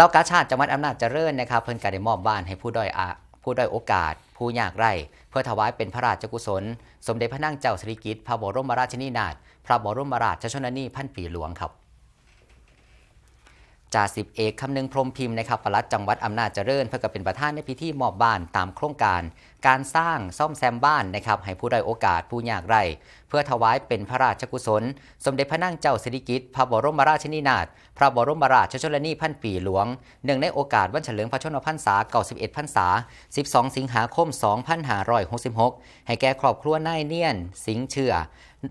เรากาชาติจังหวัดอำนาจเจริญนะครับ เพิ่นก็ได้มอบบ้านให้ผู้ด้อยอาผู้ด้อยโอกาส ผู้ยากไร่เพื่อถวายเป็นพระราชกุศล สมเด็จพระนางเจ้าสิริกิติ์พระบรมราชินีนาถพระบรมราชชนนีพันปีหลวงครับ จ่าสิบเอกคำนึงพรมพิมพ์นะครับปลัดจังหวัดอำนาจเจริญเพื่อก็เป็นประธานในพิธีมอบบ้านตามโครงการ การสร้างซ่อมแซมบ้านนะครับให้ผู้ได้โอกาสผู้ยากไร่เพื่อถวายเป็นพระราชกุศล สมเด็จพระนางเจ้าสิริกิติ์พระบรมราชินีนาถพระบรมราชชนนีพันปีหลวงเนื่องในโอกาสวันเฉลิมพระชนมพรรษา91พรรษา 12 สิงหาคม 2566 ให้แก่ครอบครัวนายเนียน สิงเชื่อ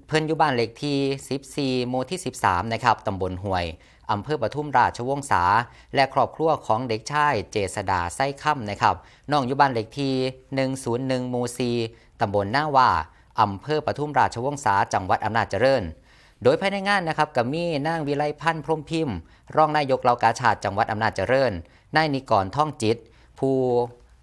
เพิ่นอยู่บ้านเลขที่ 14หมู่ที่ 13 นะครับตำบลห้วย อำเภอปทุมราชวงศา และครอบครัวของเด็กชายเจษดาไส้ค่ำนะครับน้องอยู่บ้านเลขที่ 101หมู่4ตำบลหน้าว่าอำเภอปทุมราชวงศาจังหวัดอำนาจเจริญ โดยภายในงานนะครับกับมีนางวิไลพันธ์พรมพิมพ์ รองนายกเหล่ากาชาติจังหวัดอำนาจเจริญนายนิกรท่องจิต ผู้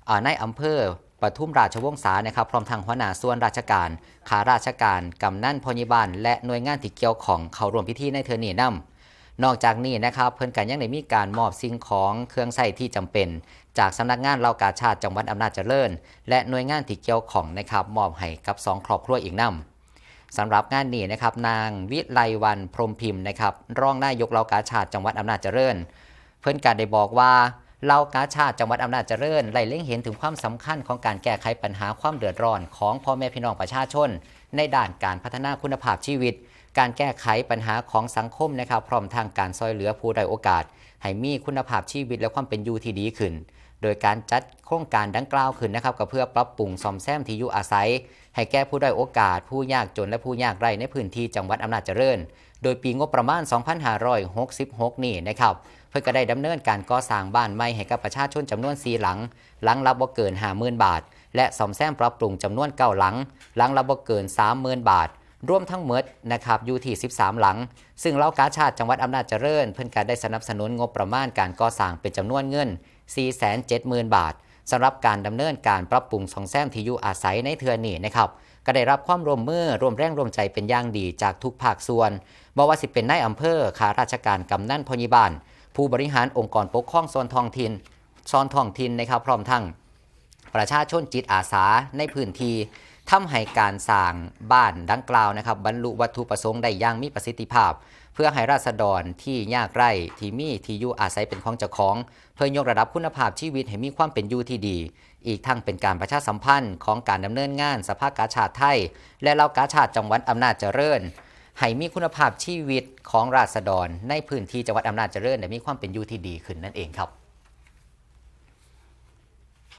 อ่านายอำเภอปทุมราชวงศานะครับพร้อมทางหัวหน้าส่วนราชการข้าราชการกำนันพยาบาลและหน่วยงานที่เกี่ยวของเข้าร่วมพิธีในเทอร์นี้นำ นอกจากนี้นะครับเพิ่นกันยังได้มีการมอบสิ่งของเครื่องใช้ที่จำเป็น จากสำนักงานเหล่ากาชาติจังหวัดอำนาจเจริญ และหน่วยงานที่เกี่ยวของนะครับมอบให้กับสองครอบครัวอีกนำสำหรับงานนี้นะครับนางวิไลวันพรมพิมพ์นะครับรองนายกเหล่ากาชาติจังหวัดอำนาจเจริญ เพิ่นการได้บอกว่า เหล่ากาชาติจังหวัดอำนาจเจริญไล่เล็งเห็นถึงความสำคัญของการแก้ไขปัญหาความเดือดร้อนของพ่อแม่พี่น้องประชาชน ในด้านการพัฒนาคุณภาพชีวิต การแก้ไขปัญหาของสังคมนะครับพร้อมทางการซอยเหลือผู้ได้อยโอกาส ให้มีคุณภาพชีวิตและความเป็นอยู่ที่ดีขึ้น โดยการจัดโครงการดังกล่าวขึ้นนะครับก็เพื่อปรับปรุงซ่อมแซมที่อยู่อาศัย ให้แก่ผู้ได้อยโอกาส ผู้ยากจนและผู้ยากไร้ในพื้นที่จังหวัดอำนาจเจริญ โดยปีงบประมาณ 2566 นี่นะครับเพื่อก็ได้ดำเนินการก่อสร้างบ้านใหม่ให้กับประชาชนจำนวน4หลัง หลังละบ่เกิน 50,000 บาท และซ่อมแซมปรับปรุงจำนวน9หลัง หลังละบ่เกิน 30,000 บาทรวมทั้งหมดนะครับอยู่ที่ 13 หลัง ซึ่งเล่ากาชาติจังหวัดอำนาจเจริญ เพิ่นก็ได้สนับสนุนงบประมาณการก่อสร้างเป็นจำนวนเงิน 470,000 บาทสำหรับการดำเนินการปรับปรุงซองแซมที่อยู่อาศัยในเทือนี้นะครับก็ได้รับความร่วมมือร่วมแรงร่วมใจเป็นอย่างดีจากทุกภาคส่วนบอกว่าสิเป็นนายอำเภอข้าราชการกำนันพยาบาล ผู้บริหารองค์กรปกครองส่วนท้องถิ่นส่วนท้องถิ่นนะครับพร้อมทั้งประชาชนจิตอาสาในพื้นที่ ทำให้การสร้างบ้านดังกล่าวนะครับบรรลุวัตถุประสงค์ได้อย่างมีประสิทธิภาพ เพื่อให้ราษฎรที่ยากไร้ที่มีที่อยู่อาศัยเป็นของเจ้าของ เพื่อยกระดับคุณภาพชีวิตให้มีความเป็นอยู่ที่ดี อีกทั้งเป็นการประชาสัมพันธ์ของการดำเนินงานสภากาชาติไทย และเหล่ากาชาติจังหวัดอำนาจเจริญให้มีคุณภาพชีวิตของราษฎรในพื้นที่จังหวัดอำนาจเจริญได้มีความเป็นอยู่ที่ดีขึ้นนั่นเองครับ